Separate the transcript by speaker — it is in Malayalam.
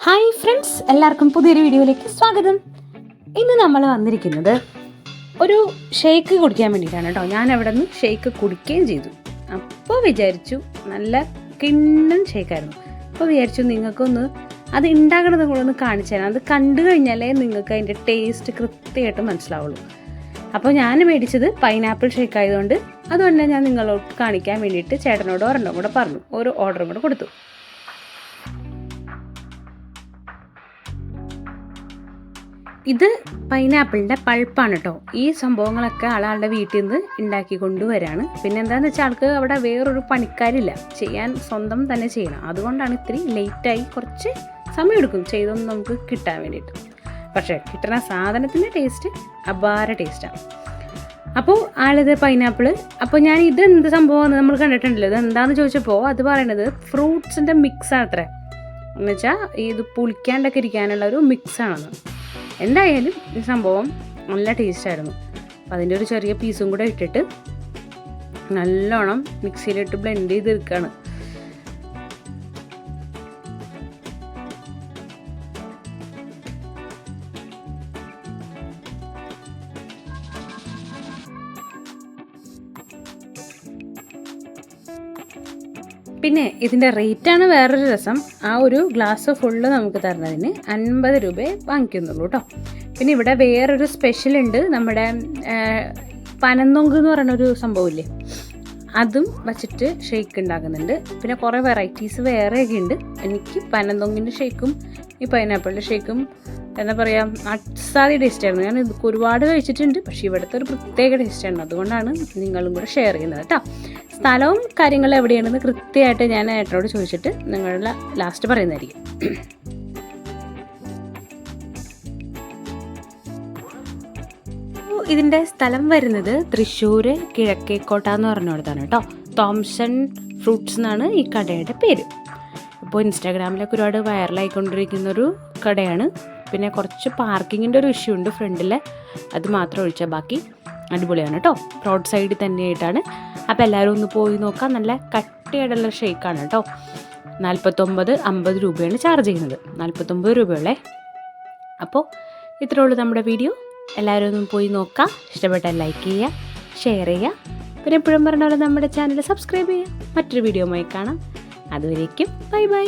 Speaker 1: ഹായ് ഫ്രണ്ട്സ് എല്ലാവർക്കും പുതിയൊരു വീഡിയോയിലേക്ക് സ്വാഗതം. ഇന്ന് നമ്മൾ വന്നിരിക്കുന്നത് ഒരു ഷേക്ക് കുടിക്കാൻ വേണ്ടിയിട്ടാണ് കേട്ടോ. ഞാൻ അവിടെ നിന്ന് ഷേക്ക് കുടിക്കുകയും ചെയ്തു. അപ്പോൾ വിചാരിച്ചു നല്ല കിണ്ണൻ ഷേക്കായിരുന്നു അപ്പോൾ വിചാരിച്ചു നിങ്ങൾക്കൊന്ന് അത് ഉണ്ടാക്കണത് കൂടെ ഒന്ന് കാണിച്ചു തരാം. അത് കണ്ടു കഴിഞ്ഞാലേ നിങ്ങൾക്ക് അതിന്റെ ടേസ്റ്റ് കൃത്യമായിട്ട് മനസ്സിലാവുള്ളൂ. അപ്പോൾ ഞാൻ മേടിച്ചത് പൈനാപ്പിൾ ഷേക്ക് ആയതുകൊണ്ട് അതുകൊണ്ട് ഞാൻ നിങ്ങളോട് കാണിക്കാൻ വേണ്ടിയിട്ട് ചേട്ടനോട് ഒരെണ്ണം കൂടെ പറഞ്ഞു. ഒരു ഓർഡറും കൂടെ കൊടുത്തു. ഇത് പൈനാപ്പിളിന്റെ പൾപ്പാണ് കേട്ടോ ഈ സംഭവങ്ങളൊക്കെ ആളാളുടെ വീട്ടിൽ നിന്ന് ഉണ്ടാക്കി കൊണ്ടുവരാണ്. പിന്നെ എന്താണെന്ന് വെച്ചാൽ ആൾക്ക് അവിടെ വേറൊരു പണിക്കാരില്ല. ചെയ്യാൻ സ്വന്തം തന്നെ ചെയ്യണം. അതുകൊണ്ടാണ് ഇത്തിരി ലേറ്റായി കുറച്ച് സമയമെടുക്കും ചെയ്തൊന്നും നമുക്ക് കിട്ടാൻ വേണ്ടിയിട്ട്. പക്ഷേ കിട്ടുന്ന സാധനത്തിന്റെ ടേസ്റ്റ് അപാര ടേസ്റ്റാണ് അപ്പോൾ ആളിത് പൈനാപ്പിൾ അപ്പോൾ ഞാൻ ഇത് എന്ത് സംഭവമാണ് നമ്മൾ കണ്ടിട്ടുണ്ടല്ലോ. ഇത് എന്താണെന്ന് ചോദിച്ചപ്പോൾ അത് പറയണത് ഫ്രൂട്ട്സിന്റെ മിക്സാണ് അത്ര എന്നുവെച്ചാൽ ഇത് പുളിക്കാണ്ടൊക്കെ ഇരിക്കാനുള്ള ഒരു മിക്സാണെന്ന് എന്തായാലും ഈ സംഭവം നല്ല ടേസ്റ്റായിരുന്നു അപ്പം അതിന്റെ ഒരു ചെറിയ പീസും കൂടെ ഇട്ടിട്ട് നല്ലോണം മിക്സിയിലിട്ട് ബ്ലെൻഡ് ചെയ്ത് പിന്നെ ഇതിന്റെ റേറ്റാണ് വേറൊരു രസം. ആ ഒരു ഗ്ലാസ് ഫുള്ള് നമുക്ക് തരുന്നതിന് അൻപത് രൂപ വാങ്ങിക്കുന്നുള്ളൂ കേട്ടോ പിന്നെ ഇവിടെ വേറൊരു സ്പെഷ്യൽ ഉണ്ട്. നമ്മുടെ പനന്തൊങ്ക് എന്ന് പറയുന്ന ഒരു സംഭവമില്ലേ? അതും വച്ചിട്ട് ഷേക്ക് ഉണ്ടാക്കുന്നുണ്ട്. പിന്നെ കുറേ വെറൈറ്റീസ് വേറെയൊക്കെ ഉണ്ട്. എനിക്ക് പനന്തൊങ്ങിന്റെ ഷേക്കും ഈ പൈനാപ്പിളിന്റെ ഷേക്കും എന്താ പറയുക അസാധ്യ ടേസ്റ്റായിരുന്നു ഞാൻ ഇത് ഒരുപാട് കഴിച്ചിട്ടുണ്ട്. പക്ഷേ ഇവിടുത്തെ ഒരു പ്രത്യേക ടേസ്റ്റാണ് അതുകൊണ്ടാണ് നിങ്ങളും കൂടെ ഷെയർ ചെയ്യുന്നത് കേട്ടോ സ്ഥലവും കാര്യങ്ങളും എവിടെയാണെന്ന് കൃത്യമായിട്ട് ഞാൻ ഏട്ടനോട് ചോദിച്ചിട്ട് നിങ്ങളുടെ ലാസ്റ്റ് പറയുന്നതായിരിക്കും. ഇതിന്റെ സ്ഥലം വരുന്നത് തൃശ്ശൂർ കിഴക്കേക്കോട്ട എന്ന് പറഞ്ഞിടത്താണ് കേട്ടോ. തോംസൺ ഫ്രൂട്ട്സ് എന്നാണ് ഈ കടയുടെ പേര്. ഇപ്പോൾ ഇൻസ്റ്റാഗ്രാമിലൊക്കെ ഒരുപാട് വൈറലായിക്കൊണ്ടിരിക്കുന്ന ഒരു കടയാണ്. പിന്നെ കുറച്ച് പാർക്കിങ്ങിന്റെ ഒരു ഇഷ്യൂ ഉണ്ട് ഫ്രണ്ടിൽ അത് മാത്രം ഒഴിച്ചാൽ ബാക്കി അടിപൊളിയാണ് കേട്ടോ. റോഡ് സൈഡിൽ തന്നെയായിട്ടാണ്. അപ്പോൾ എല്ലാവരും ഒന്ന് പോയി നോക്കാം. നല്ല കട്ടിയായിട്ടുള്ള ഷേക്കാണ് കേട്ടോ നാൽപ്പത്തൊമ്പത് അമ്പത് രൂപയാണ് ചാർജ് ചെയ്യുന്നത്. നാൽപ്പത്തൊമ്പത് രൂപയുള്ളേ അപ്പോൾ ഇത്രേ ഉള്ളൂ നമ്മുടെ വീഡിയോ എല്ലാവരും ഒന്ന് പോയി നോക്കാം. ഇഷ്ടപ്പെട്ടാൽ ലൈക്ക് ചെയ്യുക ഷെയർ ചെയ്യുക. പിന്നെ എപ്പോഴും പറഞ്ഞ പോലെ നമ്മുടെ ചാനൽ സബ്സ്ക്രൈബ് ചെയ്യുക. മറ്റൊരു വീഡിയോമായി കാണാം. അതുവരേക്കും ബൈ ബൈ